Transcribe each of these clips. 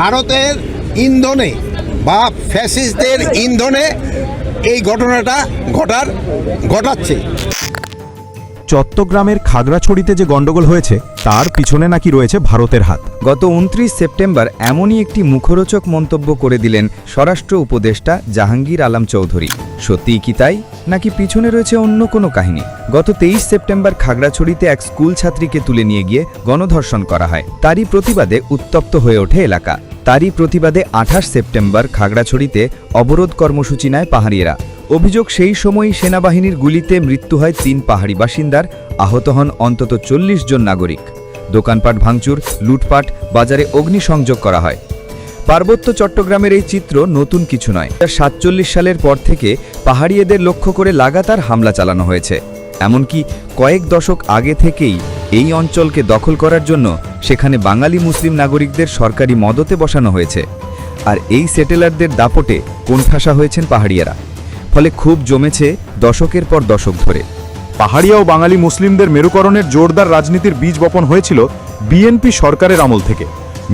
ভারতের ইন্ধনে বা ফ্যাসিস্টদের ইন্ধনে এই ঘটনাটা ঘটার ঘটাচ্ছে। চট্টগ্রামের খাগড়াছড়িতে যে গন্ডগোল হয়েছে, তার পিছনে নাকি রয়েছে ভারতের হাত। গত উনত্রিশ সেপ্টেম্বর এমনই একটি মুখরোচক মন্তব্য করে দিলেন স্বরাষ্ট্র উপদেষ্টা জাহাঙ্গীর আলম চৌধুরী। সত্যিই কি তাই? নাকি পিছনে রয়েছে অন্য কোনো কাহিনী? গত তেইশ সেপ্টেম্বর খাগড়াছড়িতে এক স্কুল ছাত্রীকে তুলে নিয়ে গিয়ে গণধর্ষণ করা হয়। তারই প্রতিবাদে উত্তপ্ত হয়ে ওঠে এলাকা। তারই প্রতিবাদে আঠাশ সেপ্টেম্বর খাগড়াছড়িতে অবরোধ কর্মসূচি নেয় পাহাড়িয়েরা। অভিযোগ সেই সময়ই সেনাবাহিনীর গুলিতে মৃত্যু হয় তিন পাহাড়ি বাসিন্দার, আহত হন অন্তত চল্লিশ জন নাগরিক। দোকানপাট ভাঙচুর, লুটপাট, বাজারে অগ্নিসংযোগ করা হয়। পার্বত্য চট্টগ্রামের এই চিত্র নতুন কিছু নয়। সাতচল্লিশ সালের পর থেকে পাহাড়িয়েদের লক্ষ্য করে লাগাতার হামলা চালানো হয়েছে। এমনকি কয়েক দশক আগে থেকেই এই অঞ্চলকে দখল করার জন্য সেখানে বাঙালি মুসলিম নাগরিকদের সরকারি মদতে বসানো হয়েছে। আর এই সেটেলারদের দাপটে কোণঠাসা হয়েছেন পাহাড়িয়ারা। ফলে খুব জমেছে দশকের পর দশক ধরে। পাহাড়িয়া ও বাঙালি মুসলিমদের মেরুকরণের জোরদার রাজনীতির বীজ বপন হয়েছিল বিএনপি সরকারের আমল থেকে।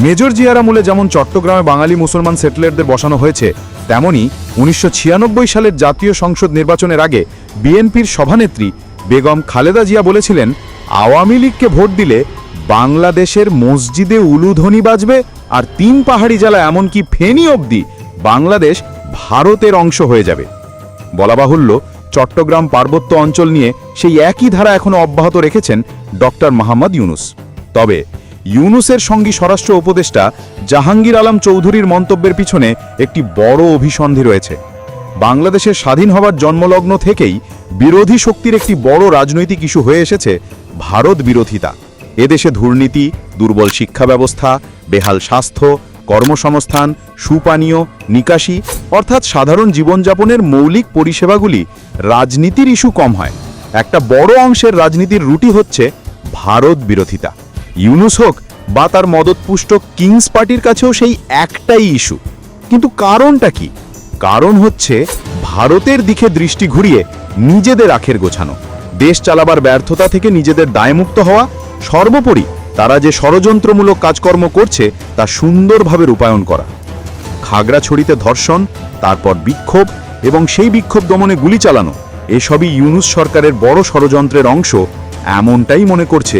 মেজর জিয়ার আমলে যেমন চট্টগ্রামে বাঙালি মুসলমান সেটেলারদের বসানো হয়েছে, তেমনি উনিশশো ছিয়ানব্বই সালের জাতীয় সংসদ নির্বাচনের আগে বিএনপির সভানেত্রী বেগম খালেদা জিয়া বলেছিলেন, আওয়ামী লীগকে ভোট দিলে বাংলাদেশের মসজিদে উলুধ্বনি বাজবে আর তিন পাহাড়ি জেলা এমনকি ফেনী অবধি বাংলাদেশ ভারতের অংশ হয়ে যাবে। বলা বাহুল্য চট্টগ্রাম পার্বত্য অঞ্চল নিয়ে সেই একই ধারা এখনও অব্যাহত রেখেছেন ডক্টর মোহাম্মদ ইউনুস। তবে ইউনুসের সঙ্গী স্বরাষ্ট্র উপদেষ্টা জাহাঙ্গীর আলম চৌধুরীর মন্তব্যের পিছনে একটি বড় অভিসন্ধি রয়েছে। বাংলাদেশের স্বাধীন হবার জন্মলগ্ন থেকেই বিরোধী শক্তির একটি বড় রাজনৈতিক ইস্যু হয়ে এসেছে ভারত বিরোধিতা। এদেশে দুর্নীতি, দুর্বল শিক্ষা ব্যবস্থা বেহাল স্বাস্থ্য কর্মসংস্থান, সুপানীয়, নিকাশি, অর্থাৎ সাধারণ জীবনযাপনের মৌলিক পরিষেবাগুলি রাজনীতির ইস্যু কম হয়। একটা বড় অংশের রাজনীতির রুটি হচ্ছে ভারত বিরোধিতা। ইউনুস হোক বা তার মদতপুষ্ট কিংস পার্টির কাছেও সেই একটাই ইস্যু। কিন্তু কারণটা কি? কারণ হচ্ছে ভারতের দিকে দৃষ্টি ঘুরিয়ে নিজেদের আখের গোছানো। দেশ চালাবার ব্যর্থতা থেকে নিজেদের দায়মুক্ত হওয়া সর্বোপরি তারা যে ষড়যন্ত্রমূলক কাজকর্ম করছে তা সুন্দরভাবে রূপায়ণ করা। খাগড়াছড়িতে ধর্ষণ, তারপর বিক্ষোভ এবং সেই বিক্ষোভ দমনে গুলি চালানো, এসবই ইউনুস সরকারের বড় ষড়যন্ত্রের অংশ এমনটাই মনে করছে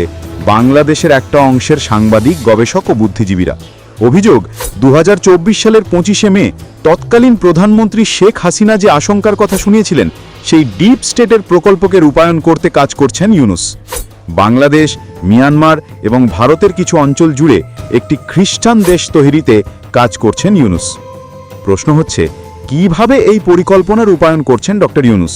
বাংলাদেশের একটা অংশের সাংবাদিক, গবেষক ও বুদ্ধিজীবীরা। অভিযোগ দু হাজার চব্বিশ সালের পঁচিশে মে, তৎকালীন প্রধানমন্ত্রী শেখ হাসিনা যে আশঙ্কার কথা শুনিয়েছিলেন, সেই ডিপ স্টেটের প্রকল্পকে রূপায়ণ করতে কাজ করছেন ইউনুস। বাংলাদেশ, মিয়ানমার এবং ভারতের কিছু অঞ্চল জুড়ে একটি খ্রিস্টান দেশ তৈরিতে কাজ করছেন ইউনুস। প্রশ্ন হচ্ছে, কীভাবে এই পরিকল্পনা রূপায়ণ করছেন ডক্টর ইউনুস?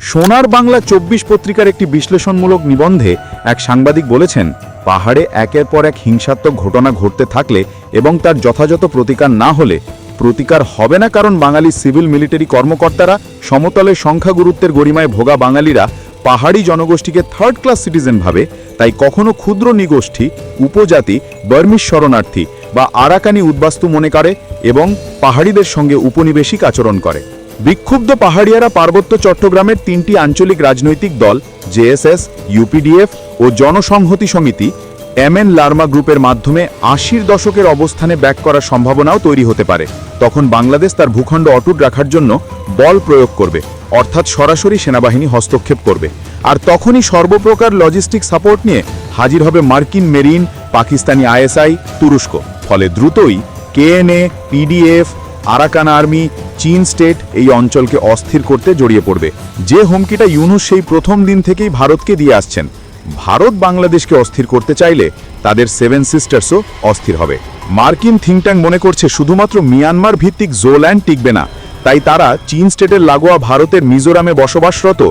সোনার বাংলা চব্বিশ পত্রিকার একটি বিশ্লেষণমূলক নিবন্ধে এক সাংবাদিক বলেছেন, পাহাড়ে একের পর এক হিংসাত্মক ঘটনা ঘটতে থাকলে এবং তার যথাযথ প্রতিকার না হলে প্রতিকার হবে না কারণ বাঙালি সিভিল মিলিটারি কর্মকর্তারা সমতলের সংখ্যাগুরুত্বের গরিমায় ভোগা বাঙালিরা পাহাড়ি জনগোষ্ঠীকে থার্ড ক্লাস সিটিজেন ভাবে, তাই কখনো ক্ষুদ্র নিগোষ্ঠী, উপজাতি বর্মিস শরণার্থী বা আরাকানি উদ্বাস্তু মনে করে এবং পাহাড়িদের সঙ্গে উপনিবেশিক আচরণ করে। বিক্ষুব্ধ পাহাড়িয়ারা পার্বত্য চট্টগ্রামের তিনটি আঞ্চলিক রাজনৈতিক দল, জেএসএস, ইউপিডিএফ ও জনসংহতি সমিতি, এমএন লার্মা গ্রুপের মাধ্যমে আশির দশকের অবস্থানে ব্যাক করার সম্ভাবনাও তৈরি হতে পারে। তখন বাংলাদেশ তার ভূখণ্ড অটুট রাখার জন্য বল প্রয়োগ করবে। অর্থাৎ সরাসরি সেনাবাহিনী হস্তক্ষেপ করবে। আর তখনই সর্বপ্রকার লজিস্টিক সাপোর্ট নিয়ে হাজির হবে মার্কিন মেরিন, পাকিস্তানি আইএসআই, তুরস্ক। ফলে দ্রুতই কেএনএ, পিডিএফ, আরাকান আর্মি, চীন স্টেট এই অঞ্চলকে অস্থির করতে জড়িয়ে পড়বে। যে হুমকিটা ইউনুস সেই প্রথম দিন থেকেই ভারতকে দিয়ে আসছেন। ভারত বাংলাদেশকে অস্থির করতে চাইলে তাদের সেভেন সিস্টার্সও অস্থির হবে। মার্কিন ট্যাঙ্ক মনে করছে শুধুমাত্র মিয়ানমার ভিত্তিক জোল্যান্ড টিকবে না। তাই তারা চীন স্টেটের লাগোয়া ভারতের মিজোরামে বসবাসরত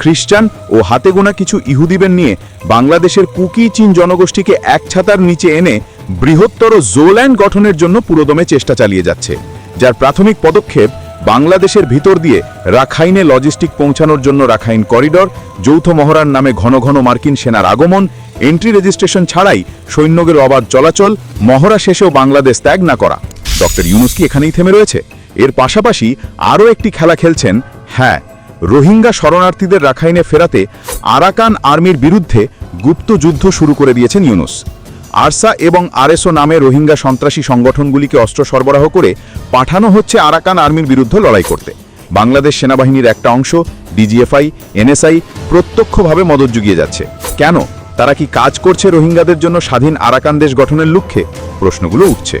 খ্রিস্টান ও হাতে গোনা কিছু ইহুদিবেন নিয়ে বাংলাদেশের কুকি চীন জনগোষ্ঠীকে এক ছাতার নিচে এনে বৃহত্তর জোল্যান্ড গঠনের জন্য পুরোদমে চেষ্টা চালিয়ে যাচ্ছে, যার প্রাথমিক পদক্ষেপ বাংলাদেশের ভিতর দিয়ে রাখাইনে লজিস্টিক পৌঁছানোর জন্য রাখাইন করিডর, যৌথ মহড়ার নামে ঘন ঘন মার্কিন সেনার আগমন, এন্ট্রি রেজিস্ট্রেশন ছাড়াই সৈন্যদের অবাধ চলাচল, মহড়া শেষেও বাংলাদেশ ত্যাগ না করা। ডক্টর ইউনুস কি এখানেই থেমে রয়েছে? এর পাশাপাশি আরও একটি খেলা খেলছেন হ্যাঁ রোহিঙ্গা শরণার্থীদের রাখাইনে ফেরাতে আরাকান আর্মির বিরুদ্ধে গুপ্ত যুদ্ধ শুরু করে দিয়েছেন ইউনুস। আরসা এবং আরএসও নামে রোহিঙ্গা সন্ত্রাসী সংগঠনগুলিকে অস্ত্র সরবরাহ করে পাঠানো হচ্ছে আরাকান আর্মির বিরুদ্ধে লড়াই করতে। বাংলাদেশ সেনাবাহিনীর একটা অংশ, ডিজিএফআই, এনএসআই প্রত্যক্ষভাবে মদত জুগিয়ে যাচ্ছে। কেন? তারা কি কাজ করছে রোহিঙ্গাদের জন্য স্বাধীন আরাকান দেশ গঠনের লক্ষ্যে? প্রশ্নগুলো উঠছে।